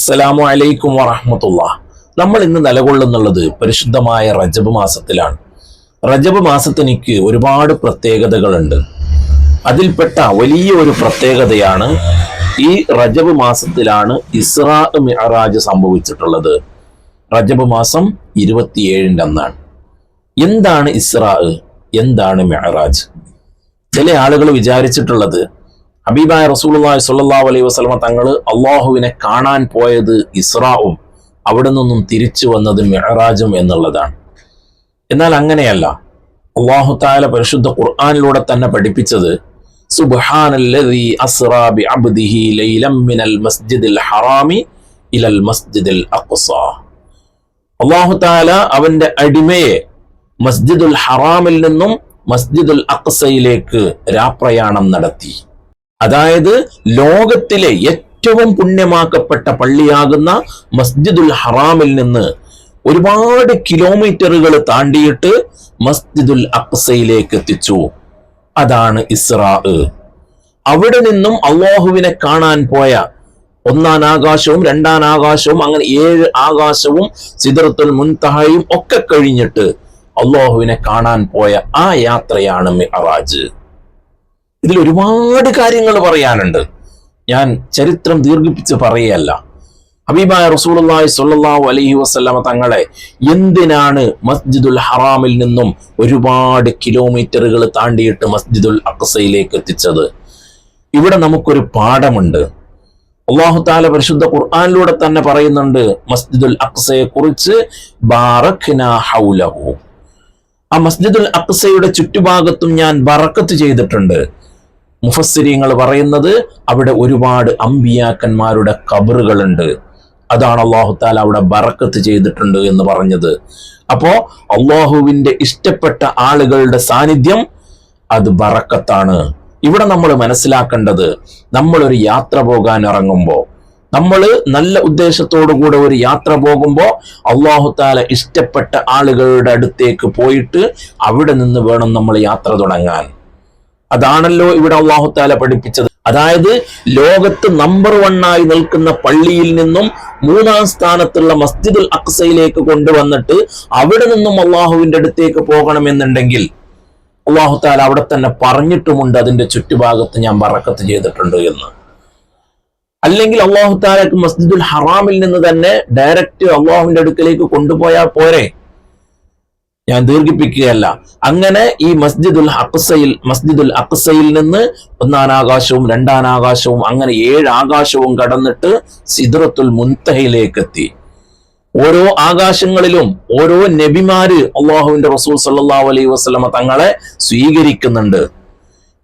അസ്സലാമു അലൈക്കും വറഹമത്തുള്ള. നമ്മൾ ഇന്ന് നിലകൊള്ളുന്നുള്ളത് പരിശുദ്ധമായ റജബ് മാസത്തിലാണ്. റജബ് മാസത്തെനിക്ക് ഒരുപാട് പ്രത്യേകതകളുണ്ട്. അതിൽപ്പെട്ട വലിയ ഒരു പ്രത്യേകതയാണ് ഈ റജബ് മാസത്തിലാണ് ഇസ്രാ മിഹറാജ് സംഭവിച്ചിട്ടുള്ളത്. റജബ് മാസം ഇരുപത്തിയേഴിന്റെ അന്നാണ്. എന്താണ് ഇസ്രാ? എന്താണ് മിഅറാജ്? ചില ആളുകൾ വിചാരിച്ചിട്ടുള്ളത് ഹബീബായ റസൂലുള്ളാഹി സ്വല്ലല്ലാഹു അലൈഹി വസല്ലമ തങ്ങൾ അള്ളാഹുവിനെ കാണാൻ പോയത് ഇസ്രാവും അവിടെ നിന്നും തിരിച്ചു വന്നത് മെഹറാജും എന്നുള്ളതാണ്. എന്നാൽ അങ്ങനെയല്ല. അള്ളാഹു താല പരിശുദ്ധ ഖുർആാനിലൂടെ തന്നെ പഠിപ്പിച്ചത് സുബ്ഹാനല്ലദീ അസ്റാ ബിഅബ്ദിഹി ലൈലം മിനൽ ഹറാമി ഇലൽ അഖ്സ. അവന്റെ അടിമയെ മസ്ജിദുൽ ഹറാമിൽ നിന്നും മസ്ജിദുൽ അക്സയിലേക്ക് രാപ്രയാണം നടത്തി. അതായത് ലോകത്തിലെ ഏറ്റവും പുണ്യമാക്കപ്പെട്ട പള്ളിയാകുന്ന മസ്ജിദുൽ ഹറാമിൽ നിന്ന് ഒരുപാട് കിലോമീറ്ററുകൾ താണ്ടിയിട്ട് മസ്ജിദുൽ അക്സയിലേക്ക് എത്തിച്ചു. അതാണ് ഇസ്രാ അവിടെ നിന്നും അള്ളാഹുവിനെ കാണാൻ പോയ ഒന്നാം ആകാശവും രണ്ടാം ആകാശവും അങ്ങനെ ഏഴ് ആകാശവും സിദർത്തുൽ മുൻതഹയും ഒക്കെ കഴിഞ്ഞിട്ട് അള്ളാഹുവിനെ കാണാൻ പോയ ആ യാത്രയാണ് മിഅറാജ്. ഇതിൽ ഒരുപാട് കാര്യങ്ങൾ പറയാനുണ്ട്. ഞാൻ ചരിത്രം ദീർഘിപ്പിച്ച് പറയല്ല ഹബീബായ റസൂലുള്ളാഹി സ്വല്ലല്ലാഹു അലൈഹി വസല്ലമ തങ്ങളെ എന്തിനാണ് മസ്ജിദുൽ ഹറാമിൽ നിന്നും ഒരുപാട് കിലോമീറ്ററുകൾ താണ്ടിയിട്ട് മസ്ജിദുൽ അക്സയിലേക്ക് എത്തിച്ചത്? ഇവിടെ നമുക്കൊരു പാഠമുണ്ട്. അള്ളാഹു താല പരിശുദ്ധ ഖുർആാനിലൂടെ തന്നെ പറയുന്നുണ്ട് മസ്ജിദുൽ അക്സയെ കുറിച്ച് ഹൗലഹു. ആ മസ്ജിദുൽ അക്സയുടെ ചുറ്റുഭാഗത്തും ഞാൻ ബറക്കത്ത് ചെയ്തിട്ടുണ്ട്. മുഫസ്സിരിങ്ങൾ പറയുന്നത് അവിടെ ഒരുപാട് അമ്പിയാക്കന്മാരുടെ കബറുകളുണ്ട്. അതാണ് അള്ളാഹു താല അവിടെ ബറക്കത്ത് ചെയ്തിട്ടുണ്ട് എന്ന് പറഞ്ഞത്. അപ്പോ അള്ളാഹുവിന്റെ ഇഷ്ടപ്പെട്ട ആളുകളുടെ സാന്നിധ്യം അത് ബറക്കത്താണ്. ഇവിടെ നമ്മൾ മനസ്സിലാക്കേണ്ടത് നമ്മൾ ഒരു യാത്ര പോകാൻ ഇറങ്ങുമ്പോൾ നമ്മൾ നല്ല ഉദ്ദേശത്തോടു കൂടെ ഒരു യാത്ര പോകുമ്പോൾ അള്ളാഹു താല ഇഷ്ടപ്പെട്ട ആളുകളുടെ അടുത്തേക്ക് പോയിട്ട് അവിടെ നിന്ന് വേണം നമ്മൾ യാത്ര തുടങ്ങാൻ. അതാണല്ലോ ഇവിടെ അള്ളാഹുത്താല പഠിപ്പിച്ചത്. അതായത് ലോകത്ത് നമ്പർ വണ്ണായി നിൽക്കുന്ന പള്ളിയിൽ നിന്നും മൂന്നാം സ്ഥാനത്തുള്ള മസ്ജിദുൽ അക്സയിലേക്ക് കൊണ്ടുവന്നിട്ട് അവിടെ നിന്നും അള്ളാഹുവിന്റെ അടുത്തേക്ക് പോകണമെന്നുണ്ടെങ്കിൽ അള്ളാഹുത്താല അവിടെ തന്നെ പറഞ്ഞിട്ടുമുണ്ട് അതിന്റെ ചുറ്റുഭാഗത്ത് ഞാൻ പറക്കത്ത് ചെയ്തിട്ടുണ്ട് എന്ന്. അല്ലെങ്കിൽ അള്ളാഹുത്താലക്ക് മസ്ജിദുൽ ഹറാമിൽ നിന്ന് തന്നെ ഡയറക്റ്റ് അള്ളാഹുവിന്റെ അടുക്കലേക്ക് കൊണ്ടുപോയാൽ പോരെ? ഞാൻ ദീർഘിപ്പിക്കുകയല്ല. അങ്ങനെ ഈ മസ്ജിദുൽ അക്സയിൽ മസ്ജിദുൽ അക്സയിൽ നിന്ന് ഒന്നാം ആകാശവും രണ്ടാം ആകാശവും അങ്ങനെ ഏഴ് ആകാശവും കടന്നിട്ട് സിദ്രത്തുൽ മുൻതഹയിലേക്ക് എത്തി ഓരോ ആകാശങ്ങളിലും ഓരോ നബിമാര് അള്ളാഹുവിന്റെ റസൂൽ സല്ലാ അലൈഹി വസ്ലമ തങ്ങളെ സ്വീകരിക്കുന്നുണ്ട്.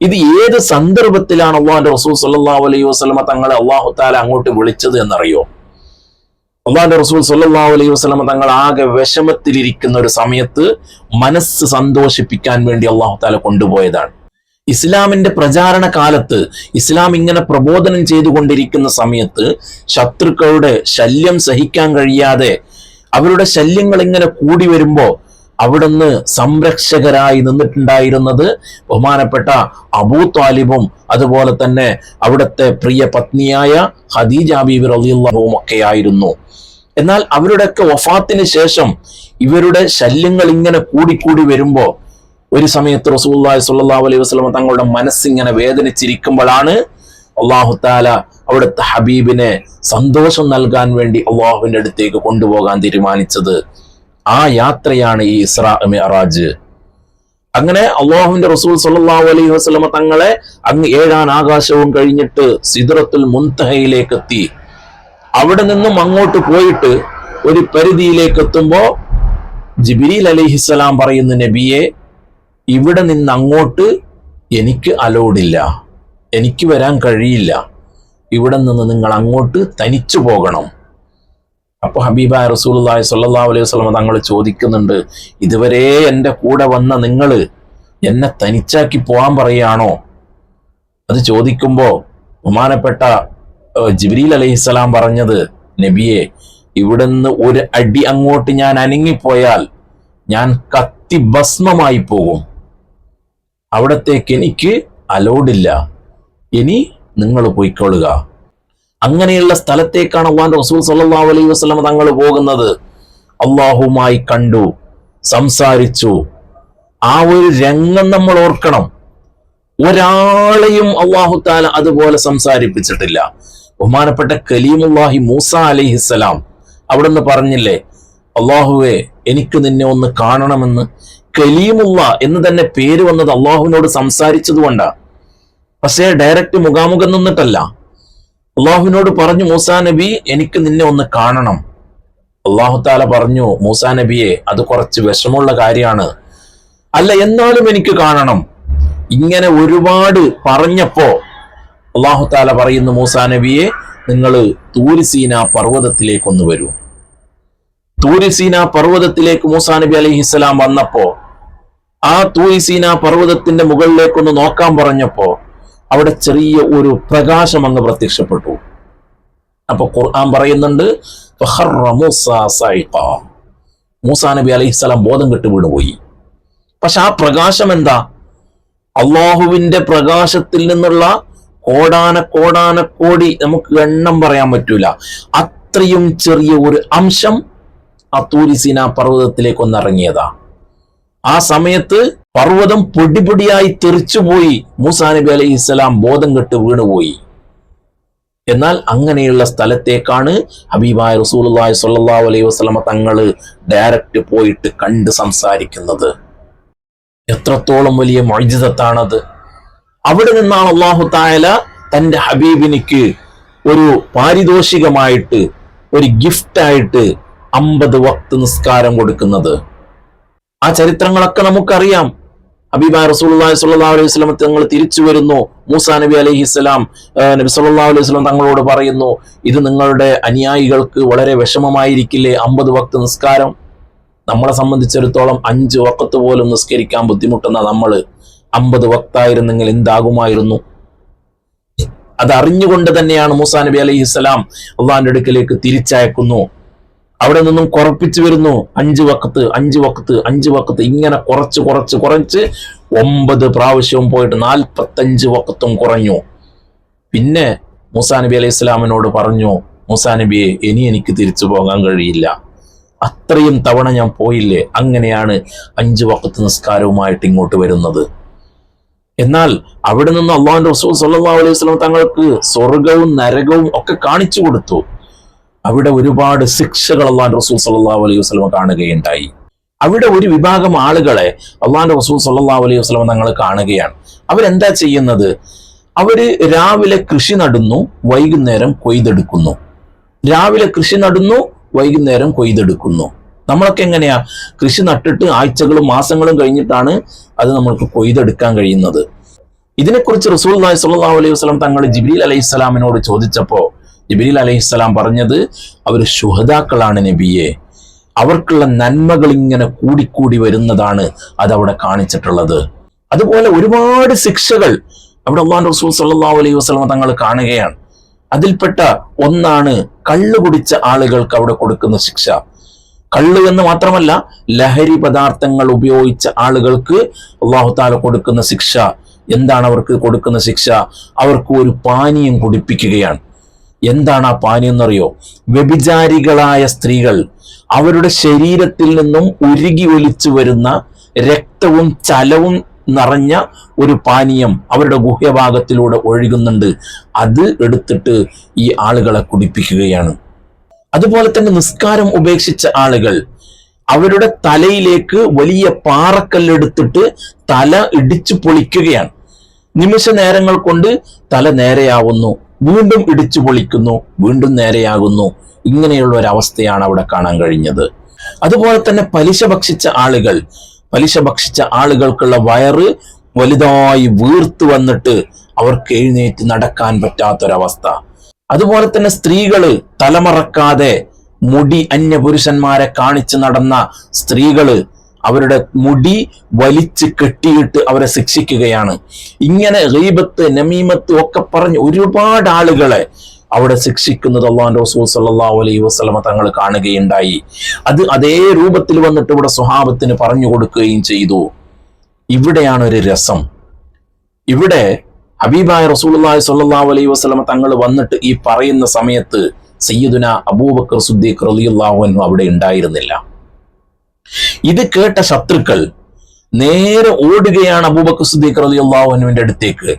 ഇത് ഏത് സന്ദർഭത്തിലാണ് അള്ളാഹുന്റെ റസൂൽ സല്ലാ അലൈഹി വസ്ലമ തങ്ങളെ അള്ളാഹു താല അങ്ങോട്ട് വിളിച്ചത് എന്നറിയോ? അള്ളാഹുന്റെ റസൂൽ സല്ലാ അലൈഹി വസ്ലമ തങ്ങൾ ആകെ വിഷമത്തിലിരിക്കുന്ന ഒരു സമയത്ത് മനസ്സ് സന്തോഷിപ്പിക്കാൻ വേണ്ടി അള്ളാഹു താല കൊണ്ടുപോയതാണ്. ഇസ്ലാമിന്റെ പ്രചാരണ കാലത്ത് ഇസ്ലാം ഇങ്ങനെ പ്രബോധനം ചെയ്തുകൊണ്ടിരിക്കുന്ന സമയത്ത് ശത്രുക്കളുടെ ശല്യം സഹിക്കാൻ കഴിയാതെ അവരുടെ ശല്യങ്ങൾ ഇങ്ങനെ കൂടി വരുമ്പോ അവിടുന്ന് സംരക്ഷകരായി നിന്നിട്ടുണ്ടായിരുന്നത് ബഹുമാനപ്പെട്ട അബൂ താലിബും അതുപോലെ തന്നെ അവിടുത്തെ പ്രിയ പത്നിയായ ഖദീജ ബീബി ഒക്കെ ഒക്കെയായിരുന്നു. എന്നാൽ അവരുടെയൊക്കെ വഫാത്തിന് ശേഷം ഇവരുടെ ശല്യങ്ങൾ ഇങ്ങനെ കൂടിക്കൂടി വരുമ്പോ ഒരു സമയത്ത് റസൂല്ലാഹി സ്വല്ലല്ലാഹു അലൈഹി വസ്ലമ തങ്ങളുടെ മനസ്സിങ്ങനെ വേദനിച്ചിരിക്കുമ്പോഴാണ് അള്ളാഹു താല അവിടുത്തെ ഹബീബിനെ സന്തോഷം നൽകാൻ വേണ്ടി അള്ളാഹുവിന്റെ അടുത്തേക്ക് കൊണ്ടുപോകാൻ തീരുമാനിച്ചത്. ആ യാത്രയാണ് ഈ ഇസ്രാ മിഅറാജ്. അങ്ങനെ അള്ളാഹുവിന്റെ റസൂൽ സല്ലല്ലാഹു അലൈഹി വസ്ലമ തങ്ങളെ അങ്ങ് ഏഴാൻ ആകാശവും കഴിഞ്ഞിട്ട് സിദ്റത്തുൽ മുൻതഹയിലേക്ക് എത്തി അവിടെ നിന്നും അങ്ങോട്ട് പോയിട്ട് ഒരു പരിധിയിലേക്ക് എത്തുമ്പോ ജിബിരിൽ അലൈഹിസ്സലാം പറയുന്ന നബിയെ ഇവിടെ നിന്ന് അങ്ങോട്ട് എനിക്ക് അലോഡില്ല എനിക്ക് വരാൻ കഴിയില്ല. ഇവിടെ നിന്ന് നിങ്ങൾ അങ്ങോട്ട് തനിച്ചു പോകണം. അപ്പൊ ഹബീബ റസൂലുള്ളാഹി സ്വല്ലല്ലാഹു അലൈഹി വസല്ലം തങ്ങൾ ചോദിക്കുന്നുണ്ട് ഇതുവരെ എന്റെ കൂടെ വന്ന നിങ്ങൾ എന്നെ തനിച്ചാക്കി പോകാൻ പറയുകയാണോ? അത് ചോദിക്കുമ്പോൾ ബഹുമാനപ്പെട്ട ജിബ്രീൽ അലൈഹിസ്സലാം പറഞ്ഞത് നബിയെ ഇവിടുന്ന് ഒരു അടി അങ്ങോട്ട് ഞാൻ അനങ്ങിപ്പോയാൽ ഞാൻ കത്തി ഭസ്മമായി പോകും. അവിടത്തേക്ക് എനിക്ക് അലോഡില്ല ഇനി നിങ്ങൾ പോയിക്കൊള്ളുക. അങ്ങനെയുള്ള സ്ഥലത്തേക്കാണ് അള്ളാൻ റസൂൽ സല്ലാ അലൈഹി വസല്ലം തങ്ങൾ പോകുന്നത്. അള്ളാഹുമായി കണ്ടു സംസാരിച്ചു. ആ ഒരു രംഗം നമ്മൾ ഓർക്കണം. ഒരാളെയും അള്ളാഹു താല അതുപോലെ സംസാരിപ്പിച്ചിട്ടില്ല. ബഹുമാനപ്പെട്ട കലീമുല്ലാഹി മൂസ അലിഹിസ്സലാം അവിടെ നിന്ന് പറഞ്ഞില്ലേ അള്ളാഹുവെ എനിക്ക് നിന്നെ ഒന്ന് കാണണമെന്ന്. കലീമുള്ള എന്ന് തന്നെ പേര് വന്നത് അള്ളാഹുവിനോട് സംസാരിച്ചതുകൊണ്ടാണ് പക്ഷേ ഡയറക്റ്റ് മുഖാമുഖം നിന്നിട്ടല്ല. അള്ളാഹുവിനോട് പറഞ്ഞു മൂസാ നബി എനിക്ക് നിന്നെ ഒന്ന് കാണണം. അള്ളാഹു താല പറഞ്ഞു മൂസാ നബിയെ അത് കുറച്ച് വിഷമമുള്ള കാര്യമാണ്. അല്ല എന്നാലും എനിക്ക് കാണണം. ഇങ്ങനെ ഒരുപാട് പറഞ്ഞപ്പോ അള്ളാഹു താല പറയുന്നു മൂസാ നബിയെ നിങ്ങൾ തൂരിസീന പർവതത്തിലേക്കൊന്ന് വരൂ. തൂരിസീന പർവതത്തിലേക്ക് മൂസാ നബി അലൈഹിസ്സലാം വന്നപ്പോ ആ തൂരിസീന പർവതത്തിന്റെ മുകളിലേക്കൊന്ന് നോക്കാൻ പറഞ്ഞപ്പോ അവിടെ ചെറിയ ഒരു പ്രകാശം അങ്ങ് പ്രത്യക്ഷപ്പെട്ടു. അപ്പൊ ഖുർആൻ പറയുന്നുണ്ട് മൂസ നബി അലൈഹിസ്സലാം ബോധം കെട്ട് വീണുപോയി. പക്ഷെ ആ പ്രകാശം എന്താ? അള്ളാഹുവിന്റെ പ്രകാശത്തിൽ നിന്നുള്ള കോടാന കോടാന കോടി നമുക്ക് എണ്ണം പറയാൻ പറ്റൂല. അത്രയും ചെറിയ ഒരു അംശം ആ തൂരിസീന പർവതത്തിലേക്ക് ഒന്നിറങ്ങിയതാ. ആ സമയത്ത് പർവതം പൊടിപൊടിയായി തെറിച്ചുപോയി മൂസാ നബി അലൈഹി ഇസ്ലാം ബോധം കെട്ട് വീണുപോയി എന്നാൽ അങ്ങനെയുള്ള സ്ഥലത്തേക്കാണ് ഹബീബായ റസൂലുള്ളാഹി സ്വല്ലല്ലാഹു അലൈഹി വസ്ലമ തങ്ങൾ ഡയറക്റ്റ് പോയിട്ട് കണ്ട് സംസാരിക്കുന്നത്. എത്രത്തോളം വലിയ മൊഴിജിതത്താണത് അവിടെ നിന്നാണ് അള്ളാഹു തായാല തന്റെ ഹബീബിനിക്ക് ഒരു പാരിതോഷികമായിട്ട് ഒരു ഗിഫ്റ്റായിട്ട് അമ്പത് വക്ത് നിസ്കാരം കൊടുക്കുന്നത്. ആ ചരിത്രങ്ങളൊക്കെ നമുക്കറിയാം. ഹബീബ റസൂലുള്ളാഹി സ്വല്ലല്ലാഹു അലൈഹി വസല്ലം തങ്ങൾ തിരിച്ചു വരുന്നു. മൂസാ നബി അലൈഹി സ്വലാം നബി സല്ലാ അലൈഹി സ്വലം തങ്ങളോട് പറയുന്നു ഇത് നിങ്ങളുടെ അനുയായികൾക്ക് വളരെ വിഷമമായിരിക്കില്ലേ? അമ്പത് വക്ത് നിസ്കാരം? നമ്മളെ സംബന്ധിച്ചിടത്തോളം അഞ്ച് വക്കത്ത് പോലും നിസ്കരിക്കാൻ ബുദ്ധിമുട്ടുന്ന നമ്മൾ അമ്പത് വക്തായിരുന്നെങ്കിൽ എന്താകുമായിരുന്നു? അതറിഞ്ഞുകൊണ്ട് തന്നെയാണ് മൂസാ നബി അലൈഹി സ്വലാം അള്ളാഹിന്റെ അടുക്കലേക്ക് തിരിച്ചയക്കുന്നു. അവിടെ നിന്നും കുറപ്പിച്ചു വരുന്നു. അഞ്ച് വക്കത്ത് അഞ്ച് വക്കത്ത് അഞ്ച് വക്കത്ത്. ഇങ്ങനെ കുറച്ച് കുറച്ച് കുറച്ച്. ഒമ്പത് പ്രാവശ്യവും പോയിട്ട് നാൽപ്പത്തഞ്ച് വക്കത്തും കുറഞ്ഞു. പിന്നെ മൂസാ നബി അലൈഹി ഇസ്ലാമിനോട് പറഞ്ഞു മൂസാ നബിയെ ഇനി എനിക്ക് തിരിച്ചു പോകാൻ കഴിയില്ല. അത്രയും തവണ ഞാൻ പോയില്ലേ? അങ്ങനെയാണ് അഞ്ച് വക്കത്ത് നിസ്കാരവുമായിട്ട് ഇങ്ങോട്ട് വരുന്നത്. എന്നാൽ അവിടെ നിന്ന് അള്ളാഹുന്റെ റസൂൽ സല്ലാ അലൈഹി വസല്ലം തങ്ങൾക്ക് സ്വർഗവും നരകവും ഒക്കെ കാണിച്ചു കൊടുത്തു. അവിടെ ഒരുപാട് ശിക്ഷകൾ അള്ളാൻ റസൂൽ സല്ലല്ലാഹു അലൈഹി വസ്ലമ കാണുകയുണ്ടായി. അവിടെ ഒരു വിഭാഗം ആളുകളെ അള്ളാഹുന്റെ റസൂൽ സല്ലല്ലാഹു അലൈഹി വസ്ലമ തങ്ങൾ കാണുകയാണ്. അവരെന്താ ചെയ്യുന്നത്? അവർ രാവിലെ കൃഷി നടുന്നു വൈകുന്നേരം കൊയ്തെടുക്കുന്നു. രാവിലെ കൃഷി നടുന്നു വൈകുന്നേരം കൊയ്തെടുക്കുന്നു. നമ്മളൊക്കെ എങ്ങനെയാ? കൃഷി നട്ടിട്ട് ആഴ്ചകളും മാസങ്ങളും കഴിഞ്ഞിട്ടാണ് അത് നമ്മൾക്ക് കൊയ്തെടുക്കാൻ കഴിയുന്നത്. ഇതിനെക്കുറിച്ച് റസൂൽ അലൈഹി വസല്ലം തങ്ങൾ ജിബ്രീൽ അലൈഹി സ്വലാമിനോട് ചോദിച്ചപ്പോ ജിബ്രീൽ അലൈഹി സ്വലാം പറഞ്ഞത് അവർ ശുഹതാക്കളാണ് നബിയെ. അവർക്കുള്ള നന്മകൾ ഇങ്ങനെ കൂടിക്കൂടി വരുന്നതാണ് അതവിടെ കാണിച്ചിട്ടുള്ളത്. അതുപോലെ ഒരുപാട് ശിക്ഷകൾ അവിടെ അള്ളാൻ റസൂൽ സല്ലല്ലാഹു അലൈഹി വസല്ലം തങ്ങൾ കാണുകയാണ്. അതിൽപ്പെട്ട ഒന്നാണ് കള്ളു കുടിച്ച ആളുകൾക്ക് അവിടെ കൊടുക്കുന്ന ശിക്ഷ. കള്ളു എന്ന് മാത്രമല്ല ലഹരി പദാർത്ഥങ്ങൾ ഉപയോഗിച്ച ആളുകൾക്ക് അള്ളാഹു താല കൊടുക്കുന്ന ശിക്ഷ. എന്താണ് അവർക്ക് കൊടുക്കുന്ന ശിക്ഷ? അവർക്ക് ഒരു പാനീയം കുടിപ്പിക്കുകയാണ്. എന്താണ് ആ പാനി എന്നറിയോ? വ്യഭിചാരികളായ സ്ത്രീകൾ അവരുടെ ശരീരത്തിൽ നിന്നും ഉരുകി ഒലിച്ചു വരുന്ന രക്തവും ചലവും നിറഞ്ഞ ഒരു പാനീയം അവരുടെ ഗുഹ്യഭാഗത്തിലൂടെ ഒഴുകുന്നുണ്ട്. അത് എടുത്തിട്ട് ഈ ആളുകളെ കുടിപ്പിക്കുകയാണ്. അതുപോലെ തന്നെ നിസ്കാരം ഉപേക്ഷിച്ച ആളുകൾ അവരുടെ തലയിലേക്ക് വലിയ പാറക്കല്ലെടുത്തിട്ട് തല ഇടിച്ചു പൊളിക്കുകയാണ്. നിമിഷ നേരങ്ങൾ കൊണ്ട് തല നേരെയാവുന്നു. വീണ്ടും ഇടിച്ചു പൊളിക്കുന്നു വീണ്ടും നേരെയാകുന്നു. ഇങ്ങനെയുള്ള ഒരു അവസ്ഥയാണ് അവിടെ കാണാൻ കഴിഞ്ഞത്. അതുപോലെ തന്നെ പലിശ ഭക്ഷിച്ച ആളുകൾ പലിശ ഭക്ഷിച്ച ആളുകൾക്കുള്ള വയറ് വലുതായി വീർത്ത് വന്നിട്ട് അവർക്ക് എഴുന്നേറ്റ് നടക്കാൻ പറ്റാത്തൊരവസ്ഥ. അതുപോലെ തന്നെ സ്ത്രീകൾ തലമറക്കാതെ മുടി അന്യ പുരുഷന്മാരെ കാണിച്ചു നടന്ന സ്ത്രീകൾ അവരുടെ മുടി വലിച്ച് കെട്ടിയിട്ട് അവരെ ശിക്ഷിക്കുകയാണ്. ഇങ്ങനെ റീബത്ത് നമീമത്ത് ഒക്കെ പറഞ്ഞ് ഒരുപാട് ആളുകളെ അവിടെ ശിക്ഷിക്കുന്നത് അള്ളാഹു റസൂൽ സല്ലല്ലാഹു അലൈഹി വസ്ലമ തങ്ങൾ കാണുകയുണ്ടായി. അത് അതേ രൂപത്തിൽ വന്നിട്ട് ഇവിടെ സ്വഹാബത്തിന് പറഞ്ഞു കൊടുക്കുകയും ചെയ്തു. ഇവിടെയാണ് ഒരു രസം. ഇവിടെ ഹബീബായ റസൂലുള്ളാഹി സല്ലാഹു അലൈഹി വസ്ലമ തങ്ങൾ വന്നിട്ട് ഈ പറയുന്ന സമയത്ത് സയ്യിദുന അബൂബക്കർ സുദ്ദീഖ് റളിയല്ലാഹു അൻഹു അവിടെ ഉണ്ടായിരുന്നില്ല. ഇത് കേട്ട ശത്രുക്കൾ നേരെ ഓടുകയാണ് അബൂബക്കർ സുദ്ദീഖ് റളിയല്ലാഹു അൻഹുവിന്റെ അടുത്തേക്ക്.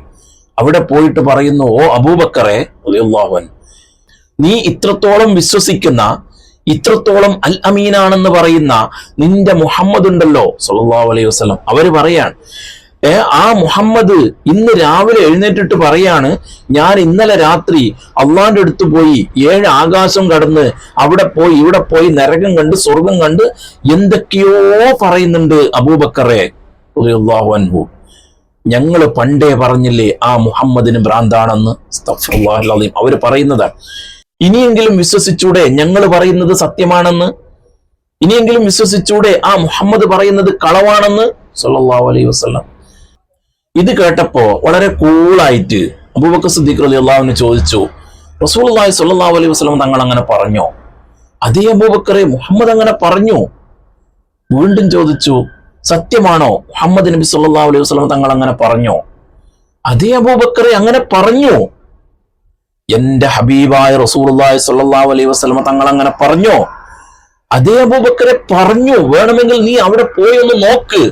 അവിടെ പോയിട്ട് പറയുന്നു ഓ അബൂബക്കറെ റളിയല്ലാഹു അള്ളാഹുൻ നീ ഇത്രത്തോളം വിശ്വസിക്കുന്ന ഇത്രത്തോളം അൽ അമീനാണെന്ന് പറയുന്ന നിന്റെ മുഹമ്മദ് ഉണ്ടല്ലോ സല്ലല്ലാഹു അലൈഹി വസല്ലം. അവർ പറയാണ് ആ മുഹമ്മദ് ഇന്ന് രാവിലെ എഴുന്നേറ്റിട്ട് പറയാണ് ഞാൻ ഇന്നലെ രാത്രി അള്ളാന്റെ അടുത്ത് പോയി ഏഴ് ആകാശം കടന്ന് അവിടെ പോയി ഇവിടെ പോയി നരകം കണ്ട് സ്വർഗം കണ്ട് എന്തൊക്കെയോ പറയുന്നുണ്ട് അബൂബക്കറെ അൻഹു. ഞങ്ങൾ പണ്ടേ പറഞ്ഞില്ലേ ആ മുഹമ്മദിന് ഭ്രാന്താണെന്ന്? അവർ പറയുന്നതാണ് ഇനിയെങ്കിലും വിശ്വസിച്ചൂടെ ഞങ്ങൾ പറയുന്നത് സത്യമാണെന്ന്? ഇനിയെങ്കിലും വിശ്വസിച്ചൂടെ ആ മുഹമ്മദ് പറയുന്നത് കളവാണെന്ന്? സല്ലാ അലൈഹി വസല്ലം. ഇത് കേട്ടപ്പോ വളരെ കൂളായിട്ട് അബൂബക്കർ സിദ്ദീഖ് അലി അള്ളാഹുവിനെ ചോദിച്ചു റസൂലുള്ളാഹി സ്വല്ലല്ലാഹു അലൈഹി വസ്ലം തങ്ങൾ അങ്ങനെ പറഞ്ഞു? അതേ അബൂബക്കറെ മുഹമ്മദ് അങ്ങനെ പറഞ്ഞു. വീണ്ടും ചോദിച്ചു സത്യമാണോ മുഹമ്മദ് നബി സല്ലാ അലൈഹി വസ്ലം തങ്ങൾ അങ്ങനെ പറഞ്ഞു? അതേ അബൂബക്കറെ അങ്ങനെ പറഞ്ഞു. എന്റെ ഹബീബായ റസൂലുള്ളാഹി സ്വല്ലല്ലാഹു അലൈഹി വസ്ലമ തങ്ങൾ അങ്ങനെ പറഞ്ഞോ? അതേ അബൂബക്കറെ പറഞ്ഞു വേണമെങ്കിൽ നീ അവിടെ പോയി ഒന്ന് നോക്ക്.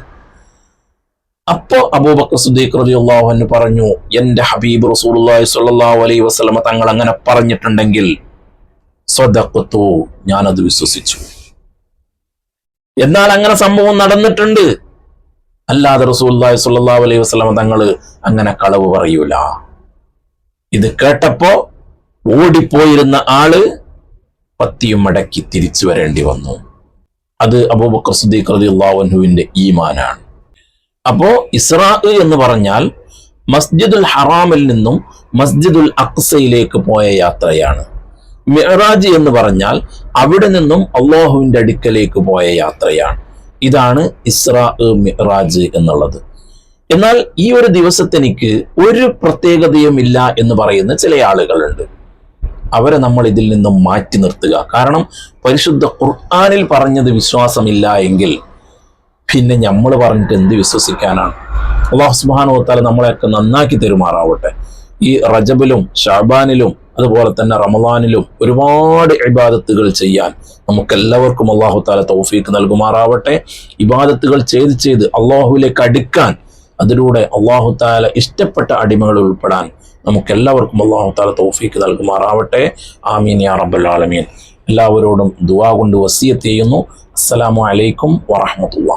അപ്പോ അബൂബക്കർ സുദ്ദീഖ് റളിയല്ലാഹു അൻഹു പറഞ്ഞു എന്റെ ഹബീബ് റസൂലുള്ളാഹി അലൈ വസല്ലം തങ്ങൾ അങ്ങനെ പറഞ്ഞിട്ടുണ്ടെങ്കിൽ സ്വദഖത്തു ഞാനത് വിശ്വസിച്ചു. എന്നാൽ അങ്ങനെ സംഭവം നടന്നിട്ടുണ്ട്. അല്ലാതെ റസൂലുള്ളാഹി സ്വല്ലല്ലാഹു അലൈഹി വസ്ലമ തങ്ങൾ അങ്ങനെ കളവ് പറയൂല. ഇത് കേട്ടപ്പോ ഓടിപ്പോയിരുന്ന ആൾ പത്തിയും മടക്കി തിരിച്ചു വരേണ്ടി വന്നു. അത് അബൂബക്കർ സുദ്ദീഖ് റളിയല്ലാഹു ഈ ഈമാനാണ്. അപ്പോ ഇസ്രാ എന്ന് പറഞ്ഞാൽ മസ്ജിദുൽ ഹറാമിൽ നിന്നും മസ്ജിദുൽ അക്സയിലേക്ക് പോയ യാത്രയാണ്. മിഹ്റാജ് എന്ന് പറഞ്ഞാൽ അവിടെ നിന്നും അള്ളാഹുവിന്റെ അടുക്കലേക്ക് പോയ യാത്രയാണ്. ഇതാണ് ഇസ്രാ മിഹ്റാജ് എന്നുള്ളത്. എന്നാൽ ഈ ഒരു ദിവസത്തെനിക്ക് ഒരു പ്രത്യേകതയും ഇല്ല എന്ന് പറയുന്ന ചില ആളുകളുണ്ട്. അവരെ നമ്മൾ ഇതിൽ നിന്നും മാറ്റി നിർത്തുക. കാരണം പരിശുദ്ധ ഖുർആാനിൽ പറഞ്ഞത് വിശ്വാസമില്ല എങ്കിൽ പിന്നെ നമ്മൾ പറഞ്ഞിട്ട് എന്ത് വിശ്വസിക്കാനാണ്? അള്ളാഹു സുബാനോ താല നമ്മളെയൊക്കെ നന്നാക്കി തെരുമാറാവട്ടെ. ഈ റജബിലും ഷാബാനിലും അതുപോലെ തന്നെ റമദാനിലും ഒരുപാട് ഇബാദത്തുകൾ ചെയ്യാൻ നമുക്കെല്ലാവർക്കും അള്ളാഹു താല തൗഫീക്ക് നൽകുമാറാവട്ടെ. ഇബാദത്തുകൾ ചെയ്ത് ചെയ്ത് അള്ളാഹുവിലേക്ക് അടുക്കാൻ അതിലൂടെ അള്ളാഹു താല ഇഷ്ടപ്പെട്ട അടിമകൾ ഉൾപ്പെടാൻ നമുക്കെല്ലാവർക്കും അള്ളാഹു താല തൗഫീക്ക് നൽകുമാറാവട്ടെ. ആമീൻ യാ റബ്ബൽ ആലമീൻ. എല്ലാവരോടും ദുവാ കൊണ്ട് വസീയത്ത് ചെയ്യുന്നു. അസ്സലാമു അലൈക്കും വറഹമത്തുള്ള